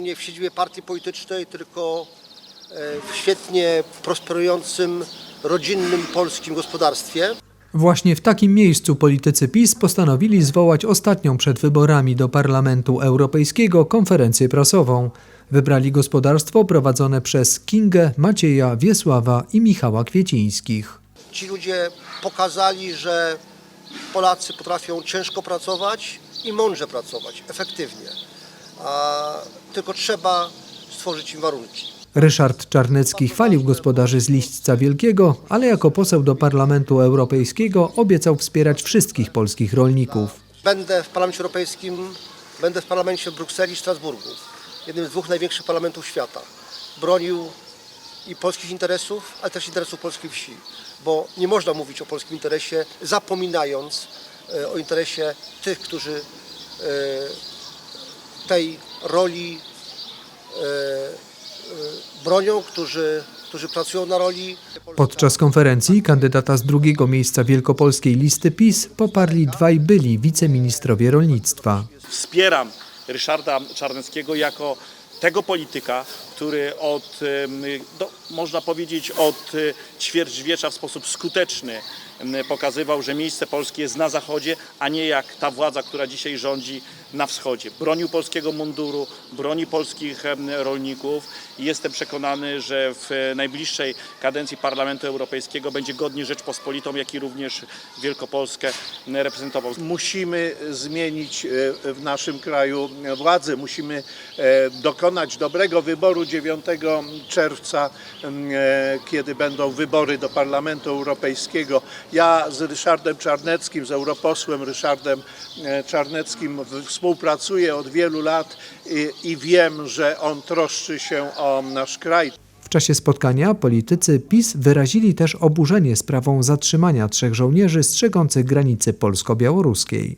Nie w siedzibie partii politycznej, tylko e, w świetnie prosperującym, rodzinnym polskim gospodarstwie. Właśnie w takim miejscu politycy PiS postanowili zwołać ostatnią przed wyborami do Parlamentu Europejskiego konferencję prasową. Wybrali gospodarstwo prowadzone przez Kingę, Macieja, Wiesława i Michała Kwiecińskich. Ci ludzie pokazali, że Polacy potrafią ciężko pracować i mądrze pracować, efektywnie. A tylko trzeba stworzyć im warunki. Ryszard Czarnecki chwalił gospodarzy z Liśćca Wielkiego, ale jako poseł do Parlamentu Europejskiego obiecał wspierać wszystkich polskich rolników. Będę w Parlamencie Europejskim, będę w parlamencie w Brukseli i Strasburgu, jednym z dwóch największych parlamentów świata. Bronił i polskich interesów, ale też interesów polskiej wsi, bo nie można mówić o polskim interesie, zapominając e, o interesie tych, którzy e, tej roli e, e, bronią, którzy, którzy pracują na roli. Podczas konferencji kandydata z drugiego miejsca wielkopolskiej listy PiS poparli dwaj byli wiceministrowie rolnictwa. wspieram Ryszarda Czarneckiego jako tego polityka, który od, do, można powiedzieć, od y, ćwierćwiecza w sposób skuteczny pokazywał, że miejsce Polski jest na zachodzie, a nie jak ta władza, która dzisiaj rządzi na wschodzie. Bronił polskiego munduru, broni polskich rolników i jestem przekonany, że w e, najbliższej kadencji Parlamentu Europejskiego będzie godnie Rzeczpospolitą, jak i również Wielkopolskę reprezentował. Musimy zmienić e, w naszym kraju władzę, musimy e, dokonać dobrego wyboru 9 czerwca, e, kiedy będą wybory do Parlamentu Europejskiego. Ja z Ryszardem Czarneckim, z europosłem Ryszardem e, Czarneckim współpracuję od wielu lat i, i wiem, że on troszczy się o nasz kraj. W czasie spotkania politycy PiS wyrazili też oburzenie sprawą zatrzymania trzech żołnierzy strzegących granicy polsko-białoruskiej.